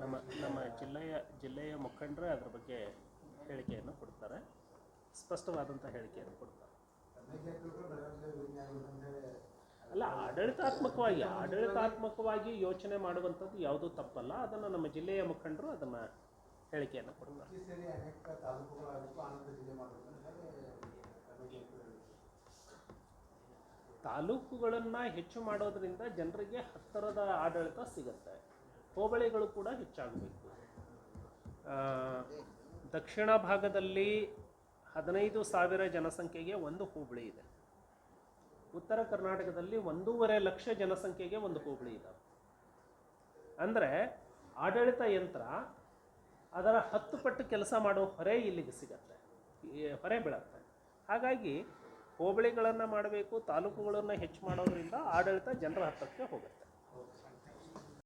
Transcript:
ನಮ್ಮ ನಮ್ಮ ಜಿಲ್ಲೆಯ ಜಿಲ್ಲೆಯ ಮುಖಂಡರೇ ಅದರ ಬಗ್ಗೆ ಹೇಳಿಕೆಯನ್ನು ಕೊಡ್ತಾರೆ. ಸ್ಪಷ್ಟವಾದಂಥ ಹೇಳಿಕೆಯನ್ನು ಕೊಡ್ತಾರೆ. ಅಲ್ಲ, ಆಡಳಿತಾತ್ಮಕವಾಗಿ ಆಡಳಿತಾತ್ಮಕವಾಗಿ ಯೋಚನೆ ಮಾಡುವಂಥದ್ದು ಯಾವುದೂ ತಪ್ಪಲ್ಲ. ಅದನ್ನು ನಮ್ಮ ಜಿಲ್ಲೆಯ ಮುಖಂಡರು ಅದನ್ನು ಹೇಳಿಕೆಯನ್ನು ಕೊಡ್ತಾರೆ. ತಾಲೂಕುಗಳನ್ನು ಹೆಚ್ಚು ಮಾಡೋದರಿಂದ ಜನರಿಗೆ ಹತ್ತಿರದ ಆಡಳಿತ ಸಿಗುತ್ತೆ. ಹೋಬಳಿಗಳು ಕೂಡ ಹೆಚ್ಚಾಗಬೇಕು. ದಕ್ಷಿಣ ಭಾಗದಲ್ಲಿ ಹದಿನೈದು ಸಾವಿರ ಜನಸಂಖ್ಯೆಗೆ ಒಂದು ಹೋಬಳಿ ಇದೆ. ಉತ್ತರ ಕರ್ನಾಟಕದಲ್ಲಿ ಒಂದೂವರೆ ಲಕ್ಷ ಜನಸಂಖ್ಯೆಗೆ ಒಂದು ಹೋಬಳಿ ಇದೆ. ಅಂದರೆ ಆಡಳಿತ ಯಂತ್ರ ಅದರ ಹತ್ತು ಪಟ್ಟು ಕೆಲಸ ಮಾಡೋ ಹೊರೆ ಇಲ್ಲಿಗೆ ಸಿಗತ್ತೆ. ಹೊರೆ ಬೀಳತ್ತೆ. ಹಾಗಾಗಿ ಹೋಬಳಿಗಳನ್ನು ಮಾಡಬೇಕು ತಾಲೂಕುಗಳನ್ನು ಹೆಚ್ಚು ಮಾಡೋದ್ರಿಂದ ಆಡಳಿತ ಜನರ ಹತ್ತಕ್ಕೆ ಹೋಗುತ್ತೆ.